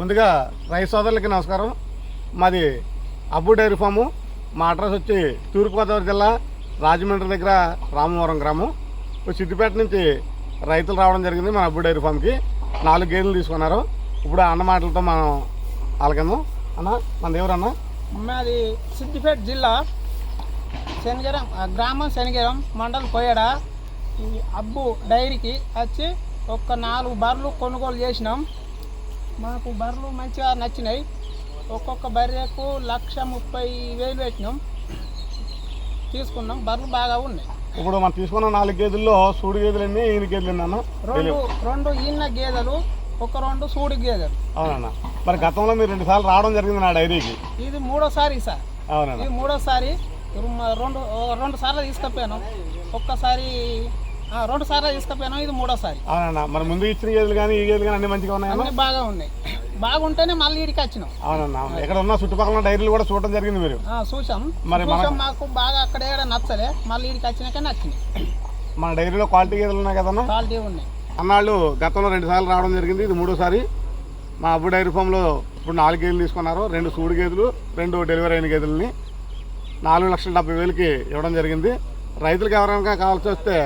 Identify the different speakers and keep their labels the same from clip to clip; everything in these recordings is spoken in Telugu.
Speaker 1: ముందుగా రైతు సోదరులకి నమస్కారం. మాది అబ్బు డైరీ ఫాము. మా అడ్రస్ వచ్చి తూర్పుగోదావరి జిల్లా రాజమండ్రి దగ్గర రామవరం గ్రామం. సిద్దిపేట నుంచి రైతులు రావడం జరిగింది మన అబ్బు డైరీ ఫామ్కి. నాలుగు గేదెలు తీసుకున్నారు. ఇప్పుడు అన్న మాటలతో మనం అలగము అన్న మన ఎవరన్న
Speaker 2: మాది సిద్దిపేట జిల్లా శనిగరం గ్రామం శనిగరం మండలం కోయడ ఈ అబ్బు డైరీకి వచ్చి ఒక నాలుగు బర్రెలు కొనుగోలు చేసినాం. మాకు బర్రెలు మంచిగా నచ్చినాయి. ఒక్కొక్క బర్రెకు లక్ష ముప్పై వేలు పెట్టినాం. తీసుకున్నాం. బర్రెలు బాగా ఉన్నాయి.
Speaker 1: ఇప్పుడు మనం తీసుకున్న నాలుగు గేదెల్లో సూడి గేదెలు ఎన్ని ఈయన గేదెలు
Speaker 2: రెండు రెండు ఈన్న గేదెలు ఒక రెండు సూడి గేదెలు.
Speaker 1: అవునన్న. మరి గతంలో మీరు రెండు సార్లు రావడం జరిగింది నా డైరీకి.
Speaker 2: ఇది మూడోసారి సార్.
Speaker 1: అవునన్న.
Speaker 2: ఇది మూడోసారి. రెండు రెండు సార్లు తీసుకపోయాను. ఒక్కసారి రెండు సార్లు తీసుకపోయాను ఇది మూడోసారి.
Speaker 1: అవునన్న మరి ముందు ఇచ్చిన గేదెలు కానీ ఈ గేదెలు కానీ అన్ని మంచిగా ఉన్నాయన్న
Speaker 2: అన్నీ బాగా ఉన్నాయి. బాగుంటేనే మళ్ళీ ఇడికి వచ్చినాం.
Speaker 1: అవునన్నా ఇక్కడ ఉన్న చుట్టుపక్కల డైరీలు కూడా చూడడం జరిగింది మీరు.
Speaker 2: ఆ, చూసాం.
Speaker 1: మరి మన-
Speaker 2: చూసాం మాకు బాగా అక్కడ ఏడ నచ్చలే మళ్ళీ ఇడికి వచ్చినాక నచ్చినాయి.
Speaker 1: మన డైరీలో క్వాలిటీ గేదెలు ఉన్నాయి కదన్నా
Speaker 2: క్వాలిటీ ఉన్నాయి.
Speaker 1: అన్నాళ్ళు గతంలో రెండు సార్లు రావడం జరిగింది ఇది మూడోసారి. మా అబ్బు డైరీ ఫామ్లో ఇప్పుడు నాలుగు గేదెలు తీసుకున్నారు రెండు సూడి గేదెలు రెండు డెలివరీ అయిన గేదెలని. నాలుగు లక్షల డెబ్బై వేలకి ఇవ్వడం జరిగింది. రైతులకు ఎవరైనా కావాల్సి వస్తే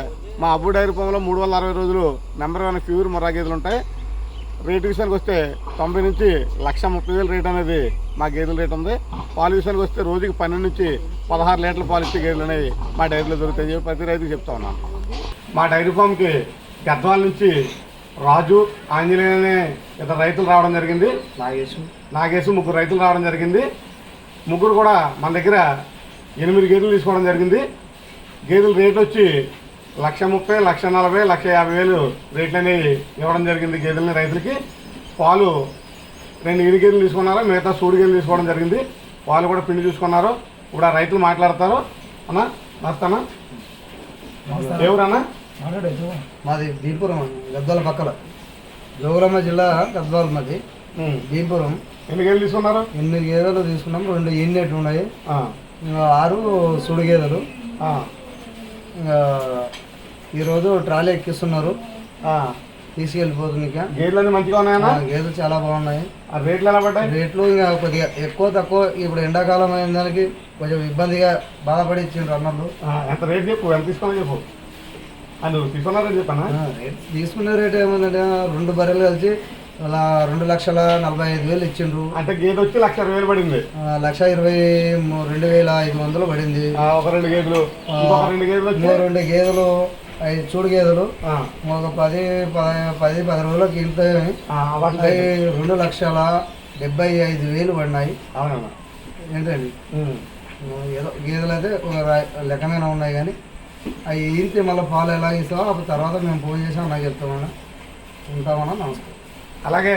Speaker 1: మా అబ్బు డైరీ ఫామ్లో మూడు వందల అరవై రోజులు నెంబర్ వన్ ప్యూర్ మొర్రా గేదెలు ఉంటాయి. రేటు విషయానికి వస్తే తొంభై నుంచి లక్ష ముప్పై వేలు రేట్ అనేది మా గేదెల రేట్ ఉంది. పాలు విషయానికి వస్తే రోజుకి పన్నెండు నుంచి పదహారు లీటర్ల పాలు ఇచ్చే గేదెలు అనేవి మా డైరీలో దొరుకుతాయి. ప్రతి రైతుకి చెప్తా ఉన్నాను మా డైరీ ఫామ్కి గద్వాల నుంచి రాజు ఆంజనేయ అనే ఇద్దరు రైతులు రావడం జరిగింది.
Speaker 3: నాగేశు.
Speaker 1: నాగేశు ముగ్గురు రైతులు రావడం జరిగింది. ముగ్గురు కూడా మన దగ్గర ఎనిమిది గేదెలు తీసుకోవడం జరిగింది. గేదెల రేట్ వచ్చి లక్ష ముప్పై లక్ష నలభై లక్ష యాభై వేలు రేట్లు అనేవి ఇవ్వడం జరిగింది గేదెలని రైతులకి. పాలు రెండు ఇరి గేదెలు తీసుకున్నారు మిగతా సూడి గేదెలు తీసుకోవడం జరిగింది. పాలు కూడా పిండి చూసుకున్నారు ఇప్పుడు ఆ రైతులు మాట్లాడతారు. అన్న నమస్తే. అన్న ఎవరన్నా
Speaker 3: మాది భీంపురం గద్వాల పక్కల. జోగులమ్మ జిల్లా గద్వాల మాది. భీంపురం.
Speaker 1: ఎన్ని గేదెలు తీసుకున్నారు?
Speaker 3: ఎనిమిది గేదెలు తీసుకున్నాం రెండు ఎన్నెట్లు ఉన్నాయి? ఆరు సుడి గేదెలు. ఈరోజు ట్రాలీ ఎక్కిస్తున్నారు. తీసుకెళ్ళిపోతుంది ఇక.
Speaker 1: గేదెలు మంచిగా ఉన్నాయన్నా
Speaker 3: ఆ, గేదెలు చాలా బాగున్నాయి.
Speaker 1: ఆ రేట్లు ఎలా పడ్డాయి?
Speaker 3: రేట్లు ఇంకా కొద్దిగా ఎక్కువ తక్కువ. ఇప్పుడు ఎండాకాలం అయిన దానికి కొంచెం ఇబ్బందిగా బాధపడి ఇచ్చిండ్రు అన్నలు
Speaker 1: ఆ, ఎంత రేట్ చెప్పు? ఎంత తీసుకున్నా చెప్పు? నువ్వు తీసుకున్నారని చెప్పానా?
Speaker 3: రేట్ తీసుకున్న రేట్ ఏమందంటే రెండు బర్రెలు కలిసి అలా రెండు లక్షల నలభై ఐదు వేలు ఇచ్చిండ్రు.
Speaker 1: అంటే గేదె వచ్చి లక్ష ఇరవై వేలు పడింది.
Speaker 3: లక్ష ఇరవై రెండు వేల ఐదు వందలు పడింది.
Speaker 1: ఒక రెండు గేదెలు. రెండు గేదెలు
Speaker 3: రెండు గేదెలు ఐదు చూడు గేదెలు. ఒక పది పది పది రోజులకు ఈ రెండు లక్షల డెబ్బై ఐదు వేలు పడినాయి. ఏంటండి. ఏదో గేదెలు అయితే లెక్కమైన ఉన్నాయి కానీ అవి ఈంటి మళ్ళీ పాలు ఎలా ఇస్తామో అప్పుడు తర్వాత మేము ఫోన్ చేసాం నాకు చెప్తామన్నా. ఉంటామన్నా నమస్కారం.
Speaker 1: అలాగే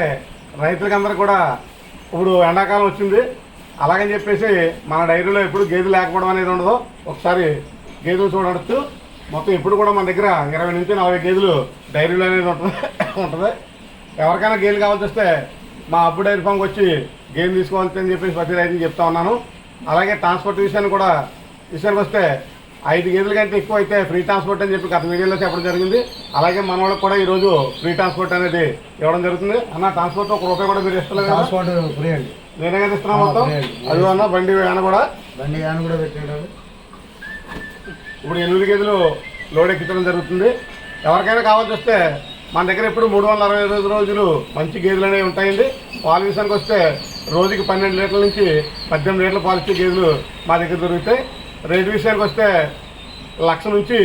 Speaker 1: రైతులకి అందరు కూడా ఇప్పుడు ఎండాకాలం వచ్చింది. అలాగని చెప్పేసి మన డైరీలో ఎప్పుడు గేదెలు లేకపోవడం అనేది ఉండదు. ఒకసారి గేదెలు చూడవచ్చు మొత్తం ఇప్పుడు కూడా మన దగ్గర ఇరవై నుంచి నలభై గేదెలు డైరీలో అనేది ఉంటుంది. ఉంటుంది. ఎవరికైనా గేదెలు కావాల్సి వస్తే మా అప్పు డైరీ ఫామ్కి వచ్చి గేదెలు తీసుకోవాల్సి అని చెప్పేసి ప్రతి రైతుని చెప్తా ఉన్నాను. అలాగే ట్రాన్స్పోర్ట్ విషయాన్ని కూడా విషయానికి వస్తే ఐదు గేదెల కంటే ఎక్కువ అయితే ఫ్రీ ట్రాన్స్పోర్ట్ అని చెప్పి గత వీడియోలో చెప్పడం జరిగింది. అలాగే మన వాళ్ళకి కూడా ఈరోజు ఫ్రీ ట్రాన్స్పోర్ట్ అనేది ఇవ్వడం జరుగుతుంది. అన్న ట్రాన్స్పోర్ట్ ఒక రూపాయి కూడా మీరు ఇస్తలేదు కదా?
Speaker 3: ట్రాన్స్పోర్ట్ ఫ్రీ అండి.
Speaker 1: నేనే కదా ఇస్తున్నా మొత్తం. అది అన్న బండి వ్యాన్ కూడా.
Speaker 3: బండి యాన్ కూడా పెట్టాడు
Speaker 1: ఇప్పుడు ఎనిమిది గేదెలు లోడ్ ఎక్కించడం జరుగుతుంది. ఎవరికైనా కావాల్సి వస్తే మన దగ్గర ఇప్పుడు మూడు వందల అరవై ఐదు రోజులు మంచి గేదెలు అనేవి ఉంటాయండి. పాల విషయానికి వస్తే రోజుకి పన్నెండు లీటర్ల నుంచి పద్దెనిమిది లీటర్ల పాలు ఇచ్చే గేదెలు మా దగ్గర దొరుకుతాయి. రేటు విషయానికి వస్తే లక్ష నుంచి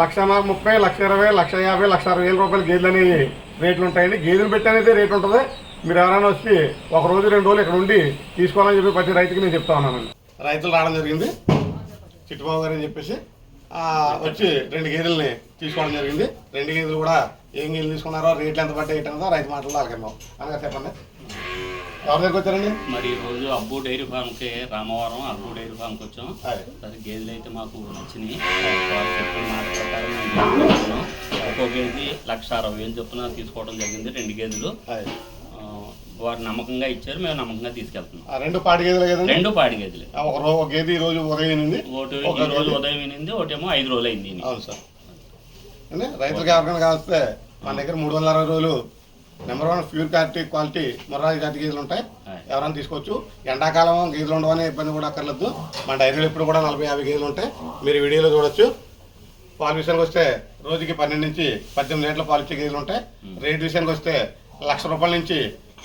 Speaker 1: లక్ష ముప్పై లక్ష ఇరవై లక్ష యాభై లక్ష అరవై వేల రూపాయల గేదెలు అనేవి రేట్లు ఉంటాయండి గేదెలు పెట్టనేది రేటు ఉంటుంది. మీరు ఎవరైనా వచ్చి ఒక రోజు రెండు రోజులు ఇక్కడ ఉండి తీసుకోవాలని చెప్పి ప్రతి రైతుకి నేను చెప్తా ఉన్నానండి. రైతులు రావడం జరిగింది. చిట్టుబాబు గారు అని చెప్పేసి వచ్చి రెండు గేదెల్ని తీసుకోవడం జరిగింది. రెండు గేదెలు కూడా ఏం గేదెలు తీసుకున్నారో రేట్లు ఎంత పడ్డాయి ఏంటన్నదో రైతు మాటల్లో అలకెళ్దాం అనగా చెప్పండి. ఎవరి దగ్గరికి వచ్చారండి?
Speaker 4: మరి ఈ రోజు అబ్బు డైరీ ఫామ్కి రామవరం అబ్బు డైరీ ఫామ్కి వచ్చాం. సరే గేదెలు అయితే మాకు నచ్చినాయి. ఒక్కో గేదె లక్ష అరవై వేలు చొప్పున తీసుకోవడం జరిగింది రెండు గేదెలు. వారు నమ్మకంగా ఇచ్చారు మేము నమ్మకంగా తీసుకెళ్తున్నాం.
Speaker 1: ఆ రెండు పాటి గేదెలు కదండి?
Speaker 4: రెండు పాడి గేదెలు.
Speaker 1: ఒక గేదె ఈ రోజు ఉదయం
Speaker 4: ఒకటి
Speaker 1: ఒక
Speaker 4: రోజు ఉదయం వినింది ఒకటేమో ఐదు రోజులు అయింది.
Speaker 1: అవును సార్. అంటే రైతులకు ఎవరికైనా కావస్తే మన దగ్గర మూడు వందల అరవై రోజులు number one pure quality quality ముర్రాజు జాతి గేదెలు ఉంటాయి. ఎవరైనా తీసుకోవచ్చు. ఎండాకాలం గేదెలు ఉండవనే ఇబ్బంది కూడా అక్కర్లేదు. మన డైరీలో ఇప్పుడు కూడా నలభై యాభై గేదెలు ఉంటాయి. మీరు వీడియోలో చూడొచ్చు. పాలు విషయానికి వస్తే రోజుకి పన్నెండు నుంచి పద్దెనిమిది లీటర్ల పాలు ఇచ్చే గేదెలు ఉంటాయి. రేట్ విషయానికి వస్తే లక్ష రూపాయల నుంచి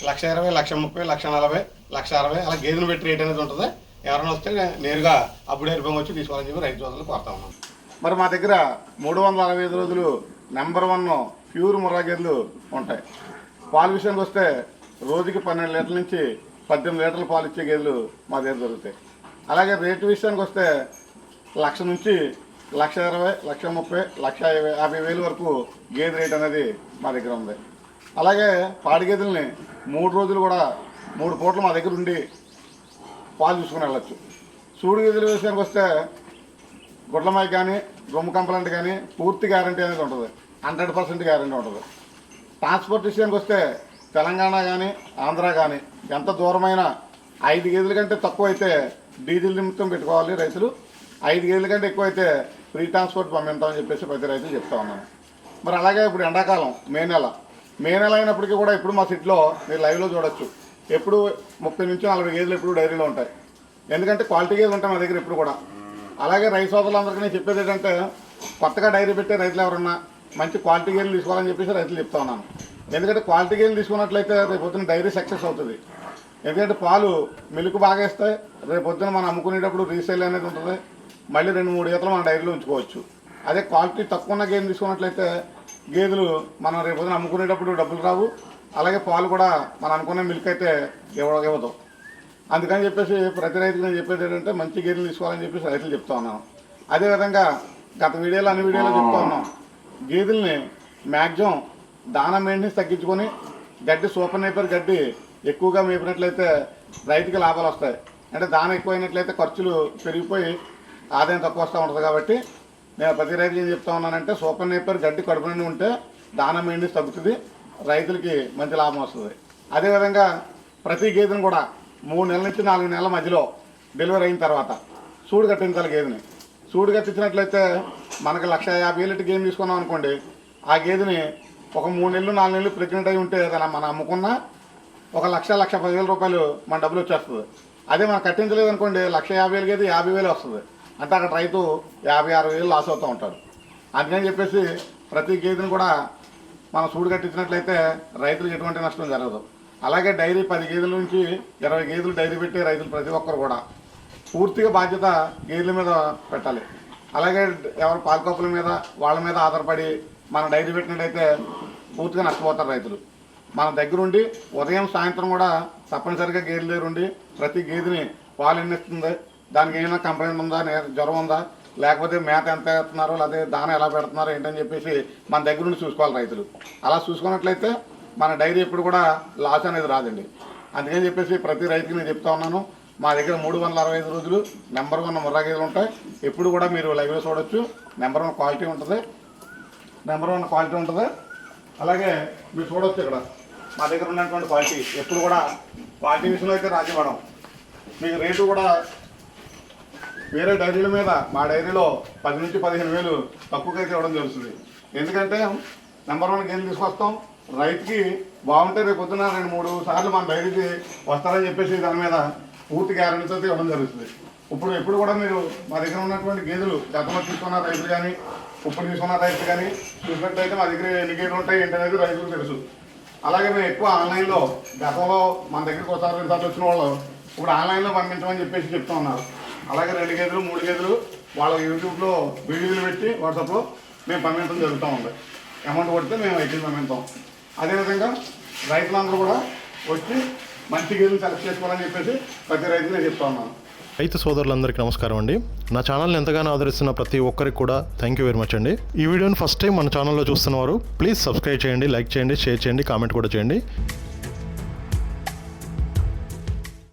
Speaker 1: లక్ష ఇరవై లక్ష ముప్పై లక్ష నలభై లక్ష అరవై అలా గేదెలు పెట్టి రేట్ అనేది ఉంటుంది. ఎవరైనా వస్తే నేరుగా అప్పుడే రూపం వచ్చి తీసుకోవాలని చెప్పి రైతు సోదరులు కోరుతా ఉన్నాం. మరి మా దగ్గర మూడు వందల అరవై ఐదు రోజులు నెంబర్ వన్ ప్యూర్ ముర్రా గేదెలు ఉంటాయి. పాలు విషయానికి వస్తే రోజుకి పన్నెండు లీటర్ల నుంచి పద్దెనిమిది లీటర్ల పాలు ఇచ్చే గేదెలు మా దగ్గర దొరుకుతాయి. అలాగే రేటు విషయానికి వస్తే లక్ష నుంచి లక్ష ఇరవై లక్ష ముప్పై లక్ష యాభై వేలు వరకు గేదె రేట్ అనేది మా దగ్గర ఉంది. అలాగే పాడి గేదెల్ని మూడు రోజులు కూడా మూడు పూటలు మా దగ్గర ఉండి పాలు చూసుకుని వెళ్ళచ్చు. సూడు గేదెల విషయానికి వస్తే గుడ్లమాయి కానీ రొమ్ము కంపలంట్ కానీ పూర్తి గ్యారంటీ అనేది ఉంటుంది. హండ్రెడ్ పర్సెంట్ గ్యారంటీ ఉంటుంది. ట్రాన్స్పోర్ట్ విషయానికి వస్తే తెలంగాణ కానీ ఆంధ్ర కానీ ఎంత దూరమైనా ఐదు గేదెల కంటే తక్కువ అయితే డీజిల్ నిమిత్తం పెట్టుకోవాలి రైతులు. ఐదు గేదెల కంటే ఎక్కువ అయితే ఫ్రీ ట్రాన్స్పోర్ట్ పంపిస్తామని చెప్పేసి ప్రతి రైతు చెప్తా ఉన్నాను. మరి అలాగే ఇప్పుడు ఎండాకాలం మే నెల. మే నెల అయినప్పటికీ కూడా ఇప్పుడు మా సిట్లో మీరు లైవ్లో చూడొచ్చు. ఎప్పుడు ముప్పై నుంచి నలభై గేదెలు ఎప్పుడు డైరీలో ఉంటాయి. ఎందుకంటే క్వాలిటీ గేదెలు ఉంటాయి మా దగ్గర ఇప్పుడు కూడా. అలాగే రైతు సోదరులందరికీ నేను చెప్పేది ఏంటంటే కొత్తగా డైరీ పెట్టే రైతులు ఎవరన్నా మంచి క్వాలిటీ గేదెలు తీసుకోవాలని చెప్పేసి రైతులు చెప్తా ఉన్నాను. ఎందుకంటే క్వాలిటీ గేదెలు తీసుకున్నట్లయితే రేపు పొద్దున డైరీ సక్సెస్ అవుతుంది. ఎందుకంటే పాలు మిల్క్ బాగా ఇస్తాయి రేపు పొద్దున మనం అమ్ముకునేటప్పుడు రీసేల్ అనేది ఉంటుంది. మళ్ళీ రెండు మూడు ఈతలు మన డైరీలో ఉంచుకోవచ్చు. అదే క్వాలిటీ తక్కువ ఉన్న గేదెలు తీసుకున్నట్లయితే గేదెలు మనం రేపు పొద్దున అమ్ముకునేటప్పుడు డబ్బులు రావు. అలాగే పాలు కూడా మనం అనుకునే మిల్క్ అయితే ఇవ్వ ఇవ్వదు. అందుకని చెప్పేసి ప్రతి రైతుకి నేను చెప్పేది ఏంటంటే మంచి గేదెలు తీసుకోవాలని చెప్పేసి రైతులు చెప్తా ఉన్నాను. అదేవిధంగా గత వీడియోలో అన్ని వీడియోలో చెప్తా ఉన్నాం. గేదెల్ని మ్యాక్సిమం దాన మెయింటెనెన్స్ తగ్గించుకొని గడ్డి సూపర్ నేపర్ గడ్డి ఎక్కువగా మేపినట్లయితే రైతుకి లాభాలు వస్తాయి. అంటే దాన ఎక్కువైనట్లయితే ఖర్చులు పెరిగిపోయి ఆదాయం తక్కువ వస్తూ ఉంటుంది కాబట్టి నేను ప్రతి రైతుకి ఏం చెప్తా ఉన్నానంటే సూపర్ నేపర్ గడ్డి కడుపు నుండి ఉంటే దానం మెయింటెనెన్స్ తగ్గుతుంది రైతులకి మంచి లాభం వస్తుంది. అదేవిధంగా ప్రతి గేదెను కూడా మూడు నెలల నుంచి నాలుగు నెలల మధ్యలో డెలివరీ అయిన తర్వాత సూడు కట్టించాలి గేదెని. సూడుగా కట్టించినట్లయితే మనకు లక్ష యాభై వేలు గేదె తీసుకున్నాం అనుకోండి ఆ గేదెని ఒక మూడు నెలలు నాలుగు నెలలు ప్రెగ్నెంట్ అయి ఉంటే దాన్ని మనం అమ్ముకున్నా ఒక లక్ష లక్ష పదివేల రూపాయలు మన డబ్బులు వచ్చేస్తుంది. అదే మనం కట్టించలేదు అనుకోండి లక్ష యాభై వేలు గేదె యాభై వేలు వస్తుంది. అంటే అక్కడ రైతు యాభై అరవై వేలు లాస్ అవుతూ ఉంటాడు. అందుకని చెప్పేసి ప్రతి గేదెని కూడా మనం సూడు కట్టించినట్లయితే రైతులకు ఎటువంటి నష్టం జరగదు. అలాగే డైరీ పది గేదెల నుంచి ఇరవై గేదెలు డైరీ పెట్టే రైతులు ప్రతి ఒక్కరు కూడా పూర్తిగా బాధ్యత గేదెల మీద పెట్టాలి. అలాగే ఎవరు పాలకొప్పుల మీద వాళ్ళ మీద ఆధారపడి మనం డైరీ పెట్టినట్టయితే పూర్తిగా నష్టపోతారు రైతులు. మన దగ్గరుండి ఉదయం సాయంత్రం కూడా తప్పనిసరిగా గేదెల దగ్గర ఉండి ప్రతి గేదెని పాలు ఎన్ని ఇస్తుంది దానికి ఏమైనా కంప్లైంట్ ఉందా? జ్వరం ఉందా? లేకపోతే మేత ఎంత వేస్తున్నారో లేకపోతే దాన ఎలా పెడుతున్నారో ఏంటని చెప్పేసి మన దగ్గర నుండి చూసుకోవాలి రైతులు. అలా చూసుకున్నట్లయితే మన డైరీ ఎప్పుడు కూడా లాస్ అనేది రాదండి. అందుకని చెప్పేసి ప్రతి రైతుకి నేను చెప్తా ఉన్నాను మా దగ్గర మూడు వందల అరవై ఐదు రోజులు నెంబర్ వన్ ముర్రా గేదెలు ఉంటాయి. ఎప్పుడు కూడా మీరు లైవ్లో చూడొచ్చు. నెంబర్ వన్ క్వాలిటీ ఉంటుంది. నెంబర్ వన్ క్వాలిటీ ఉంటుంది. అలాగే మీరు చూడొచ్చు ఇక్కడ. మా దగ్గర ఉన్నటువంటి క్వాలిటీ. ఎప్పుడు కూడా క్వాలిటీ విషయంలో అయితే రాజీ మీకు రేటు కూడా వేరే డైరీల మీద మా డైరీలో పది నుంచి పదిహేను వేలు తక్కువకైతే ఇవ్వడం జరుగుతుంది. ఎందుకంటే నెంబర్ వన్ గేమ్ తీసుకొస్తాం. రైతుకి బాగుంటే రేపు పొద్దున రెండు మూడు సార్లు మన డైరీకి వస్తారని చెప్పేసి దాని మీద పూర్తి గ్యారెంటీతో ఇవ్వడం జరుగుతుంది. ఇప్పుడు ఎప్పుడు కూడా మీరు మా దగ్గర ఉన్నటువంటి గేదెలు గతంలో తీసుకున్న రైతులు కానీ ఇప్పుడు తీసుకున్న రైతులు కానీ చూసినట్లయితే మా దగ్గర ఎన్ని గేదెలు ఉంటాయి ఏంటనేది రైతులకు తెలుసు. అలాగే మేము ఎక్కువ ఆన్లైన్లో గతంలో మన దగ్గరికి ఒకసారి రెండుసార్లు వచ్చిన వాళ్ళు ఇప్పుడు ఆన్లైన్లో పంపించమని చెప్పేసి చెప్తా ఉన్నారు. అలాగే రెండు గేదెలు మూడు గేదెలు వాళ్ళ యూట్యూబ్లో వీడియోలు పెట్టి వాట్సాప్లో మేము పంపించడం జరుగుతూ ఉంది. అమౌంట్ కొడితే మేము అయితే పంపిస్తాం. అదేవిధంగా రైతులందరూ కూడా వచ్చి మంచి గేదెలు సెలెక్ట్ చేసుకోవాలని చెప్పేసి ప్రతి రైతులు నేను చెప్తా ఉన్నాను.
Speaker 5: రైతు సోదరులందరికీ నమస్కారం అండి. నా ఛానల్ని ఎంతగానో ఆదరిస్తున్న ప్రతి ఒక్కరికి కూడా థ్యాంక్ యూ వెరీ మచ్ అండి. ఈ వీడియోని ఫస్ట్ టైం మన ఛానల్లో చూస్తున్నవారు ప్లీజ్ సబ్స్క్రైబ్ చేయండి లైక్ చేయండి షేర్ చేయండి కామెంట్ కూడా చేయండి.